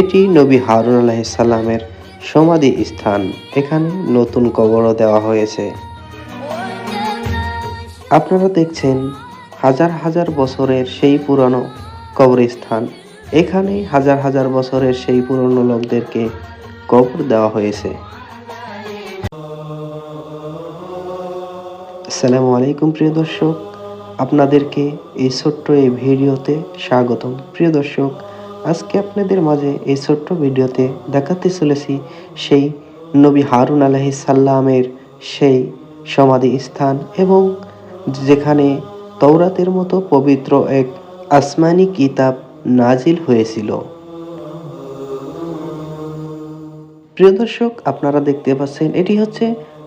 এটি নবী হারুন আলাইসাল্লামের সমাধি স্থান। এখানে নতুন কবরও দেওয়া হয়েছে। আপনারা দেখছেন হাজার হাজার বছরের সেই পুরনো কবরস্থান। এখানে হাজার হাজার বছরের সেই পুরনো লোকদেরকে কবর দেওয়া হয়েছে। আসসালামু আলাইকুম প্রিয় দর্শক, আপনাদেরকে এই ছোট্ট এই ভিডিওতে স্বাগতম। প্রিয় দর্শক আজকে আপনাদের মাঝে এই ছোট্ট ভিডিওতে দেখাতে চলেছি সেই নবী হারুন আলাহি সাল্লামের সেই সমাধি স্থান এবং যেখানে তৌরাতের মতো পবিত্র এক আসমানি কিতাব নাজিল হয়েছিল। প্রিয় দর্শক, আপনারা দেখতে পাচ্ছেন এটি হচ্ছে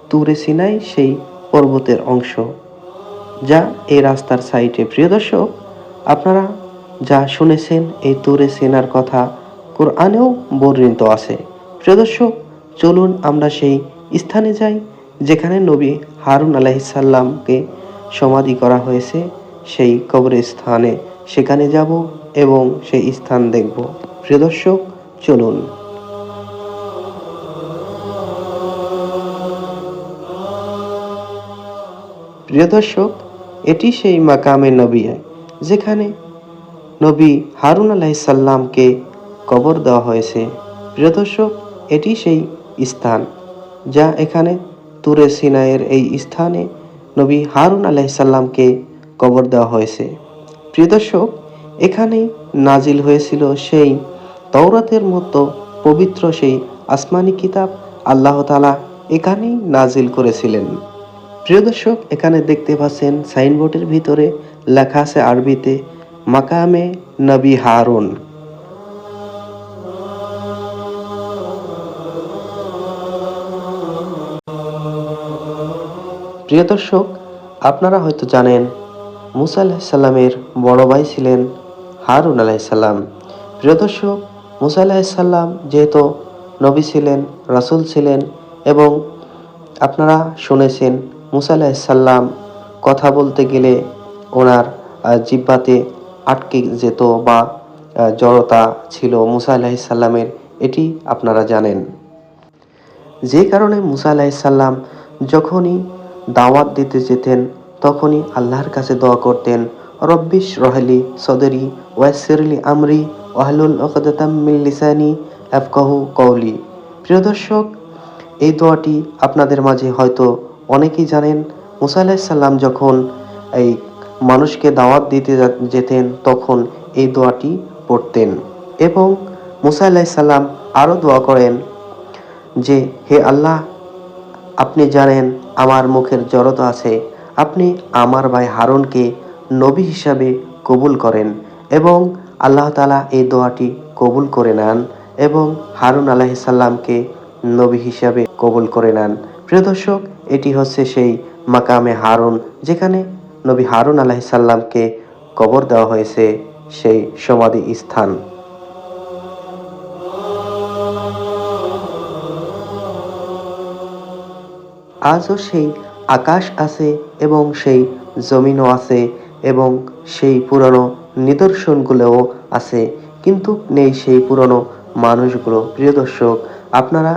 তুরে সিনাই সেই পর্বতের অংশ, যা এই রাস্তার সাইডে। প্রিয় দর্শক, আপনারা যা শুনেছেন এই তুরে সেনার কথা কোরআনেও বর্ণিত আছে। প্রিয় দর্শক, চলুন আমরা সেই স্থানে যাই যেখানে নবী হারুন আলাইসাল্লামকে সমাধি করা হয়েছে। সেই কবরের স্থানে সেখানে যাব এবং সেই স্থান দেখব। প্রিয় দর্শক, চলুন। প্রিয় দর্শক, এটি সেই মাকামে নবী, যেখানে নবী হারুন আলাইসাল্লামকে কবর দেওয়া হয়েছে। প্রিয় দর্শক, এটি সেই স্থান যা এখানে তুরে সিনাইয়ের এই স্থানে নবী হারুন আলাইসাল্লামকে কবর দেওয়া হয়েছে। প্রিয় দর্শক, এখানেই নাজিল হয়েছিল সেই তৌরাতের মতো পবিত্র সেই আসমানি কিতাব আল্লাহ তালা এখানেই নাজিল করেছিলেন। প্রিয় দর্শক, এখানে দেখতে পাচ্ছেন সাইনবোর্ডের ভিতরে লেখা আছে আরবিতে মাকামে নবী হারুন। প্রিয় দর্শক, আপনারা হয়তো জানেন, মুসা আলাহিসাল্লামের বড় ভাই ছিলেন হারুন আলাইসাল্লাম প্রিয় দর্শক, মুসা আলাহিসাল্লাম যেহেতু নবী ছিলেন, রাসুল ছিলেন এবং আপনারা শুনেছেন মুসা আলাহিসাল্লাম কথা বলতে গেলে ওনার জিব্বাতে আটকে যেত বা জড়তা ছিল মুসা আলাহিসাল্লামের এটি আপনারা জানেন। যে কারণে মুসা আলাহিসাল্লাম যখনই দাওয়াত দিতে যেতেন, তখনই আল্লাহর কাছে দোয়া করতেন রব্বিশ রহলি সদরি ওয়াসিরলি আমরি ওয়াহলুল মিন লিসানি আফকাহু কওলি। প্রিয় দর্শক, এই দোয়াটি আপনাদের মাঝে হয়তো অনেকেই জানেন। মুসা আলাহিসাল্লাম যখন এই মানুষকে দাওয়াত দিতে যেতেন, তখন এই দোয়াটি পড়তেন। এবং মুসা আলাহিসাল্লাম আরও দোয়া করেন যে, হে আল্লাহ, আপনি জানেন আমার মুখের জড়তা আছে। আপনি আমার ভাই হারুনকে নবী হিসাবে কবুল করেন এবং আল্লাহ তালা এই দোয়াটি কবুল করে নেন এবং হারুন আলাহিসাল্লামকে নবী হিসাবে কবুল করে নেন। প্রিয় দর্শক, এটি হচ্ছে সেই মাকামে হারুন, যেখানে নবী হারুন আলাহিসাল্লামকে কবর দেওয়া হয়েছে সেই সমাধি স্থান। আজও সেই আকাশ আছে এবং সেই জমিনও আছে এবং সেই পুরনো নিদর্শনগুলোও আছে, কিন্তু নেই সেই পুরনো মানুষগুলো। প্রিয় দর্শক, আপনারা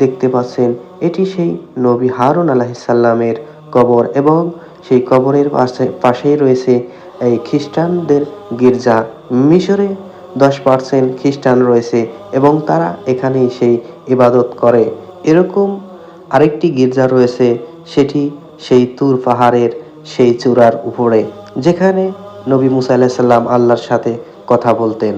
দেখতে পাচ্ছেন এটি সেই নবী হারুন আলাহিসাল্লামের কবর এবং সেই কবরের পাশে, পাশেই রয়েছে এই খ্রিস্টানদের গির্জা। মিশরে দশ পার্সেন্ট খ্রিস্টান রয়েছে এবং তারা এখানেই সেই ইবাদত করে। এরকম আরেকটি গির্জা রয়েছে, সেটি সেই তুর পাহাড়ের সেই চূড়ার উপরে, যেখানে নবী মুসা আলাহিসাল্লাম আল্লাহর সাথে কথা বলতেন।